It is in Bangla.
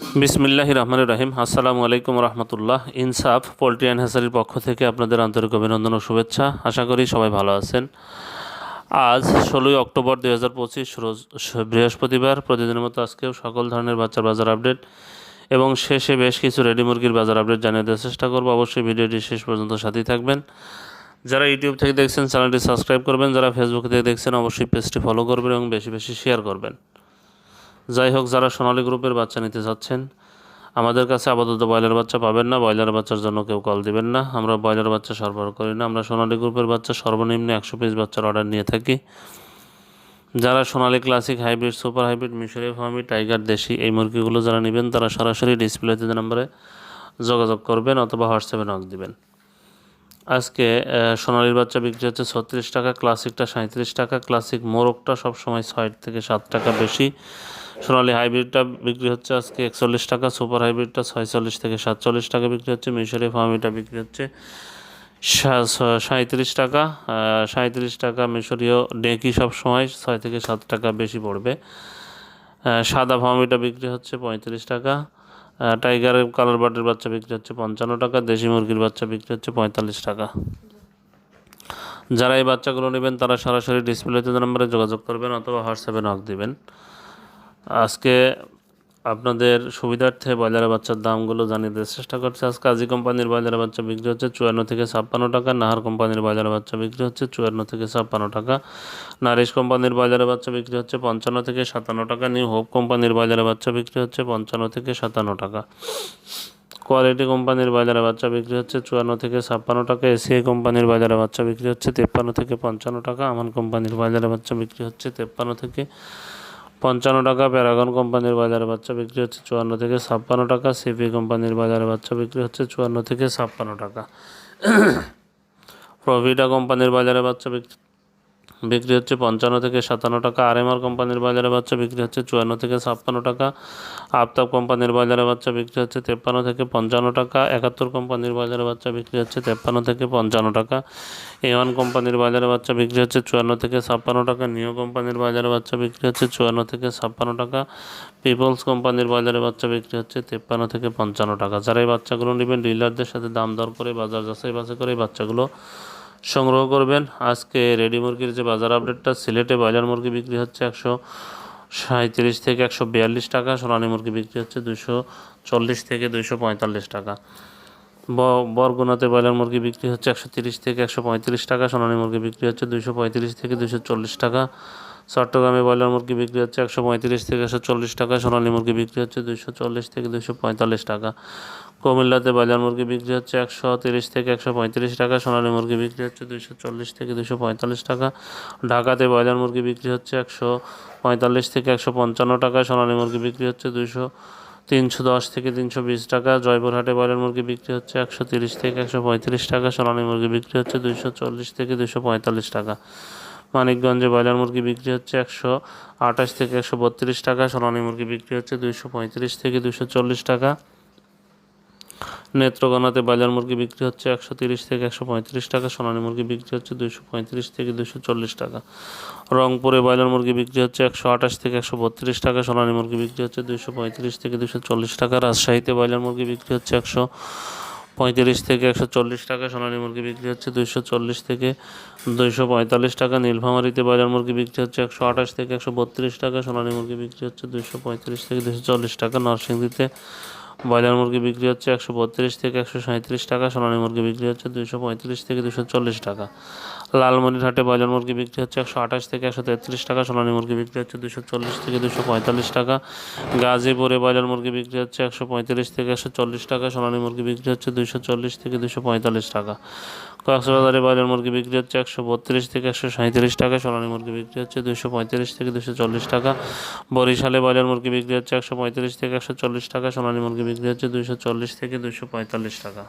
বিসমিল্লাহ রহমান রাহিম। আসসালামু আলাইকুম রহমতুল্লাহ। ইনসাফ পোলট্রি অ্যান্ড হ্যাসারির পক্ষ থেকে আপনাদের আন্তরিক অভিনন্দন ও শুভেচ্ছা। আশা করি সবাই ভালো আছেন। আজ ষোলোই অক্টোবর দুই হাজার পঁচিশ রোজ বৃহস্পতিবার। প্রতিদিনের মতো আজকেও সকল ধরনের বাচ্চার বাজার আপডেট এবং শেষে বেশ কিছু রেডি মুরগির বাজার আপডেট জানিয়ে দেওয়ার চেষ্টা করব। অবশ্যই ভিডিওটি শেষ পর্যন্ত সাথেই থাকবেন। যারা ইউটিউব থেকে দেখছেন, চ্যানেলটি সাবস্ক্রাইব করবেন। যারা ফেসবুক থেকে দেখছেন, অবশ্যই পেজটি ফলো করবেন এবং বেশি বেশি শেয়ার করবেন। যাই হোক যারা সোনালী গ্রুপের বাচ্চা নিতে চাচ্ছেন আমাদের কাছে আপাতত ব্রয়লার বাচ্চা পাবেন না। ব্রয়লার বাচ্চার জন্য কেউ কল দিবেন না। আমরা ব্রয়লার বাচ্চা সরবরাহ করি না। আমরা সোনালী গ্রুপের বাচ্চা সর্বনিম্ন একশো পিস বাচ্চার অর্ডার নিয়ে থাকি। যারা Sonali classic hybrid, super hybrid, মিশরি, ফার্মি, টাইগার, দেশি এই মুরগিগুলো যারা নেবেন, তারা সরাসরি ডিসপ্লেতে নাম্বারে যোগাযোগ করবেন অথবা হোয়াটসঅ্যাপে নক দিবেন। আজকে সোনালীর বাচ্চা বিক্রি হচ্ছে ছত্রিশ টাকা, ক্লাসিকটা সাঁত্রিশ টাকা, ক্লাসিক মোরগটা সবসময় ছয় থেকে সাত টাকা বেশি। সোনালী হাইব্রিডটা বিক্রি হচ্ছে আজকে একচল্লিশ টাকা, সুপার হাইব্রিডটা ছয়চল্লিশ থেকে সাতচল্লিশ টাকা বিক্রি হচ্ছে, মিশরি ফার্মিটা বিক্রি হচ্ছে সাঁত্রিশ টাকা। সাঁত্রিশ টাকা মিশরীয় ডেকি সব সময় ছয় থেকে সাত টাকা বেশি পড়বে। সাদা ফার্মিটা বিক্রি হচ্ছে পঁয়ত্রিশ টাকা। টাইগারের কালার বাটের বাচ্চা বিক্রি হচ্ছে পঞ্চান্ন টাকা, দেশি মুরগির বাচ্চা বিক্রি হচ্ছে পঁয়তাল্লিশ টাকা। যারা এই বাচ্চাগুলো নেবেন তারা সরাসরি ডিসপ্লেতে নাম্বারে যোগাযোগ করবেন অথবা হোয়াটসঅ্যাপে নক দিবেন। আজকে আপনাদের সুবিধার্থে ব্রয়লারের বাচ্চার দামগুলো জানিয়ে দেওয়ার চেষ্টা করছে। আজকে আজি কোম্পানির ব্রয়লারের বাচ্চা বিক্রি হচ্ছে চুয়ান্ন থেকে ছাপ্পান্ন টাকা, নাহার কোম্পানির ব্রয়লারের বাচ্চা বিক্রি হচ্ছে চুয়ান্ন থেকে ছাপ্পান্ন টাকা, নারিশ কোম্পানির ব্রয়লারের বাচ্চা বিক্রি হচ্ছে পঞ্চান্ন থেকে সাতান্ন টাকা, নিউ হোপ কোম্পানির ব্রয়লারের বাচ্চা বিক্রি হচ্ছে পঞ্চান্ন থেকে সাতান্ন টাকা। কোয়ালিটি কোম্পানির বাজারে বাচ্চা বিক্রি হচ্ছে চুয়ান্ন থেকে ছাপ্পান্ন টাকা, এসিআই কোম্পানির বাজারে বাচ্চা বিক্রি হচ্ছে তেপ্পান্ন থেকে পঞ্চান্ন টাকা, আমান কোম্পানির বাজারে বাচ্চা বিক্রি হচ্ছে তেপ্পান্ন থেকে পঞ্চান্ন টাকা প্যারাগন কোম্পানির বাজারে বাচ্চা বিক্রি হচ্ছে চুয়ান্ন থেকে ছাপ্পান্ন টাকা, সিপি কোম্পানির বাজারে বাচ্চা বিক্রি হচ্ছে চুয়ান্ন থেকে ছাপ্পান্ন টাকা। প্রভিটা কোম্পানির বাজারে বাচ্চা বিক্রি বিক্রি হচ্ছে পঞ্চান্ন থেকে সাতান্ন টাকা। আর আরএমআর কোম্পানির বাজারে বাচ্চা বিক্রি হচ্ছে চুয়ান্ন থেকে ছাপ্পান্ন টাকা। আফতাব কোম্পানির বাজারে বাচ্চা বিক্রি হচ্ছে তেপ্পান্ন থেকে পঞ্চান্ন টাকা। একাত্তর কোম্পানির বাজারে বাচ্চা বিক্রি হচ্ছে তেপ্পান্ন থেকে পঞ্চান্ন টাকা। এ ওয়ান কোম্পানির বাজারে বাচ্চা বিক্রি হচ্ছে চুয়ান্ন থেকে ছাপ্পান্ন টাকা। নিও কোম্পানির বাজারে বাচ্চা বিক্রি হচ্ছে চুয়ান্ন থেকে ছাপ্পান্ন টাকা। পিপলস কোম্পানির বাজারে বাচ্চা বিক্রি হচ্ছে তেপ্পান্ন থেকে পঞ্চান্ন টাকা। যারা এই বাচ্চাগুলো নেবেন, ডিলারদের সাথে দাম দর করে, বাজার যাচাই বাছাই করে এই বাচ্চাগুলো সংগ্রহ করবেন। আজকে রেডি মুরগির যে বাজার আপডেটটা, সিলেটে ব্রয়লার মুরগি বিক্রি হচ্ছে একশো সাঁত্রিশ থেকে একশো বিয়াল্লিশ টাকা, সোনালি মুরগি বিক্রি হচ্ছে দুশো চল্লিশ থেকে দুশো পঁয়তাল্লিশ টাকা। ব- বরগুনাতে ব্রয়লার মুরগি বিক্রি হচ্ছে একশো তিরিশ থেকে একশো পঁয়ত্রিশ টাকা, সোনালী মুরগি বিক্রি হচ্ছে দুশো পঁয়ত্রিশ থেকে দুশো চল্লিশ টাকা। চট্টগ্রামে ব্রয়লার মুরগি বিক্রি হচ্ছে একশো পঁয়ত্রিশ থেকে একশো চল্লিশ টাকা, সোনালী মুরগি বিক্রি হচ্ছে দুশো চল্লিশ থেকে দুশো পঁয়তাল্লিশ টাকা। কুমিল্লাতে বাজার মুরগি বিক্রি হচ্ছে একশো তিরিশ থেকে একশো পঁয়ত্রিশ টাকা, সোনালী মুরগি বিক্রি হচ্ছে দুশো চল্লিশ থেকে দুশো পঁয়তাল্লিশ টাকা, ঢাকাতে বাজার মুরগি বিক্রি হচ্ছে একশো পঁয়তাল্লিশ থেকে একশো পঞ্চান্ন টাকা, সোনালী মুরগি বিক্রি হচ্ছে দুশো তিনশো দশ থেকে তিনশো বিশ টাকা, জয়পুরহাটে ব্রয়লার মুরগি বিক্রি হচ্ছে একশো তিরিশ থেকে একশো পঁয়ত্রিশ টাকা, সোনালী মুরগি বিক্রি হচ্ছে দুশো চল্লিশ থেকে দুশো পঁয়তাল্লিশ টাকা। মানিকগঞ্জে ব্রয়লার মুরগি বিক্রি হচ্ছে একশো আঠাশ থেকে একশো বত্রিশ টাকা, সোনালী মুরগি বিক্রি হচ্ছে দুশো পঁয়ত্রিশ থেকে দুশো চল্লিশ টাকা। নেত্রকোনাতে ব্রয়লার মুরগি বিক্রি হচ্ছে একশো তিরিশ থেকে একশো পঁয়ত্রিশ টাকা, সোনালী মুরগি বিক্রি হচ্ছে দুশো পঁয়ত্রিশ থেকে দুশো চল্লিশ টাকা। রংপুরে ব্রয়লার মুরগি বিক্রি হচ্ছে একশো আঠাশ থেকে একশো বত্রিশ টাকা, সোনালী মুরগি বিক্রি হচ্ছে দুশো পঁয়ত্রিশ থেকে দুশো চল্লিশ টাকা। রাজশাহীতে ব্রয়লার মুরগি বিক্রি হচ্ছে একশো পঁয়ত্রিশ থেকে একশো চল্লিশ টাকা, সোনালী মুরগি বিক্রি হচ্ছে দুইশো চল্লিশ থেকে দুইশো পঁয়তাল্লিশ টাকা। নীলফামারিতে ব্রয়লার মুরগি বিক্রি হচ্ছে একশো আঠাশ থেকে একশো বত্রিশ টাকা, সোনালী মুরগি বিক্রি হচ্ছে দুইশো পঁয়ত্রিশ থেকে দুশো চল্লিশ টাকা। নরসিংদীতে ব্রয়লার মুরগি বিক্রি হচ্ছে একশো বত্রিশ থেকে একশো সাঁত্রিশ টাকা, সোনালী মুরগি বিক্রি হচ্ছে দুশো পঁয়ত্রিশ থেকে দুশো চল্লিশ টাকা। লালমনিরহাটে ব্রয়লার মুরগি বিক্রি হচ্ছে একশো আঠাশ থেকে একশো তেত্রিশ টাকা, সোনালী মুরগি বিক্রি হচ্ছে দুশো চল্লিশ থেকে দুশো পঁয়তাল্লিশ টাকা, গাজীপুরে ব্রয়লার মুরগি বিক্রি হচ্ছে একশো পঁয়ত্রিশ থেকে একশো চল্লিশ টাকা, সোনালী মুরগি বিক্রি হচ্ছে দুশো চল্লিশ থেকে দুশো পঁয়তাল্লিশ টাকা। কক্সবাজারে ব্রয়লার মুরগি বিক্রি হচ্ছে একশো বত্রিশ থেকে একশো সাঁত্রিশ টাকা, সোনালী মুরগি বিক্রি হচ্ছে দুশো পঁয়ত্রিশ থেকে দুশো চল্লিশ টাকা। বরিশালে ব্রয়লার মুরগি বিক্রি হচ্ছে একশো পঁয়ত্রিশ থেকে একশো চল্লিশ টাকা, সোনালী মুরগি বিক্রি হচ্ছে দুশো চল্লিশ থেকে দুশো পঁয়তাল্লিশ টাকা।